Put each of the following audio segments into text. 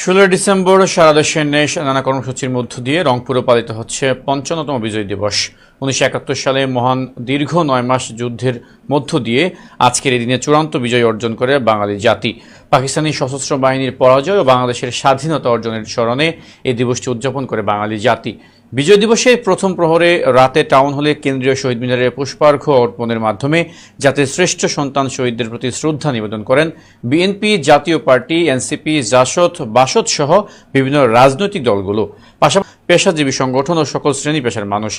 ষোলোই ডিসেম্বর সারা দেশের নেশ নানা কর্মসূচির মধ্য দিয়ে রংপুরে পালিত হচ্ছে পঞ্চান্নতম বিজয় দিবস। উনিশশো একাত্তর সালে মহান দীর্ঘ নয় মাস যুদ্ধের মধ্য দিয়ে আজকের এই দিনে চূড়ান্ত বিজয় অর্জন করে বাঙালি জাতি। পাকিস্তানি সশস্ত্র বাহিনীর পরাজয় ও বাংলাদেশের স্বাধীনতা অর্জনের স্মরণে এই দিবসটি উদযাপন করে বাঙালি জাতি। বিজয় দিবসে প্রথম প্রহরে রাতে টাউন হলে কেন্দ্রীয় শহীদ মিনারে পুষ্পার্ঘ অর্পণের মাধ্যমে জাতির শ্রেষ্ঠ সন্তান শহীদদের প্রতি শ্রদ্ধা নিবেদন করেন বিএনপি, জাতীয় পার্টি, এনসিপি, জাসদ, বাসদ সহ বিভিন্ন রাজনৈতিক দলগুলো। পাশাপাশি পেশাজীবী সংগঠন ও সকল শ্রেণি পেশার মানুষ।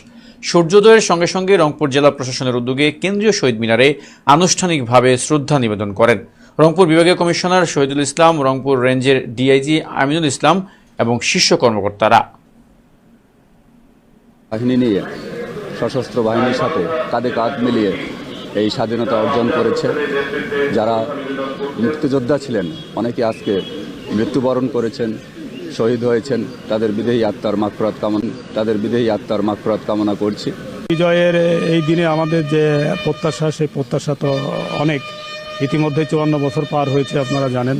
সূর্যোদয়ের সঙ্গে সঙ্গে রংপুর জেলা প্রশাসনের উদ্যোগে কেন্দ্রীয় শহীদ মিনারে আনুষ্ঠানিকভাবে শ্রদ্ধা নিবেদন করেন। রংপুর বিভাগীয় কমিশনার শহীদুল ইসলাম, রংপুর রেঞ্জের ডিআইজি আমিনুল ইসলাম এবং শীর্ষ কর্মকর্তারা। বাহিনী নিয়ে সশস্ত্র বাহিনীর সাথে কাঁধে কাঁধ মিলিয়ে এই স্বাধীনতা অর্জন করেছে। যারা মুক্তিযোদ্ধা ছিলেন, অনেকে আজকে মৃত্যুবরণ করেছেন, শহীদ হয়েছেন, তাদের বিদেহী আত্মার মাকফরাত কামনা, তাদের বিদেহী আত্মার মাকফরাত কামনা করছি। বিজয়ের এই দিনে আমাদের যে প্রত্যাশা, সেই প্রত্যাশা তো অনেক। ইতিমধ্যে চুয়ান্ন বছর পার হয়েছে, আপনারা জানেন।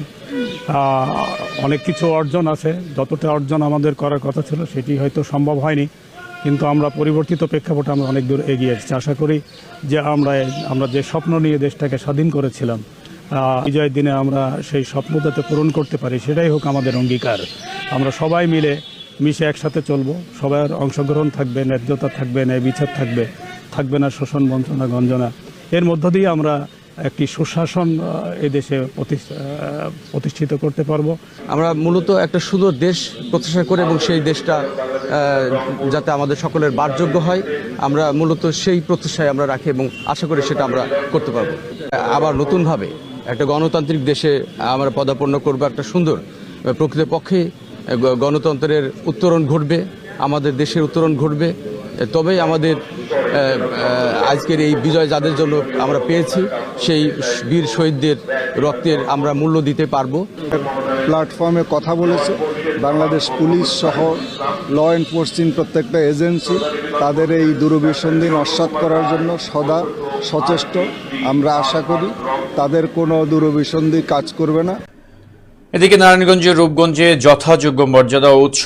অনেক কিছু অর্জন আছে। যতটা অর্জন আমাদের করার কথা ছিল, সেটি হয়তো সম্ভব হয়নি। কিন্তু আমরা পরিবর্তিত প্রেক্ষাপটে আমরা অনেক দূর এগিয়ে এসেছি। আশা করি যে আমরা আমরা যে স্বপ্ন নিয়ে দেশটাকে স্বাধীন করেছিলাম বিজয়ের দিনে আমরা সেই স্বপ্ন যাতে পূরণ করতে পারি, সেটাই হোক আমাদের অঙ্গীকার। আমরা সবাই মিলে মিশে একসাথে চলবো। সবার অংশগ্রহণ থাকবে, ন্যায্যতা থাকবে, ন্যায় বিচার থাকবে থাকবে না শোষণ বঞ্চনা গঞ্জনা। এর মধ্য দিয়ে আমরা একটি সুশাসন এদেশে প্রতিষ্ঠ- প্রতিষ্ঠিত করতে পারব। আমরা মূলত একটা সুন্দর দেশ প্রত্যাশা করে এবং সেই দেশটা যাতে আমাদের সকলের বারযোগ্য হয়, আমরা মূলত সেই প্রত্যাশায় আমরা রাখি এবং আশা করি সেটা আমরা করতে পারব। আবার নতুনভাবে একটা গণতান্ত্রিক দেশে আমরা পদাপন্ন করব একটা সুন্দর প্রকৃতপক্ষে গণতন্ত্রের উত্তরণ ঘটবে, আমাদের দেশের উত্তরণ ঘটবে। তবেই আমাদের আজকের এই বিজয় যাদের জন্য আমরা পেয়েছি সেই বীর শহীদদের রক্তের আমরা মূল্য দিতে পারব। প্ল্যাটফর্মে কথা বলেছে বাংলাদেশ পুলিশ সহ ল এনফোর্সিং প্রত্যেকটা এজেন্সি তাদের এই দুরভিসন্ধি নস্বাত করার জন্য সদা সচেষ্ট। আমরা আশা করি তাদের কোনো দুরভিসন্ধি কাজ করবে না। এদিকে নারায়ণগঞ্জের রূপগঞ্জে যথাযোগ্য মর্যাদা ও উৎস